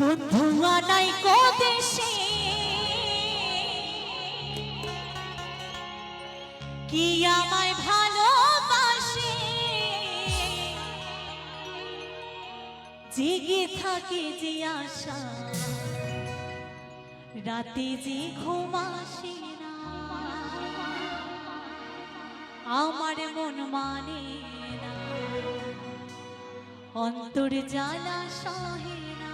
বন্ধু আনাই কদেশে। কি আমায় ভালোবাসে? জেগে থাকে যে আশা, রাতে যে ঘুমাসে না। আমার মন মানে না। অন্তর জ্বালা সহে না।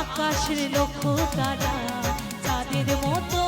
আকাশের লক্ষ্য তারা তাদের মতো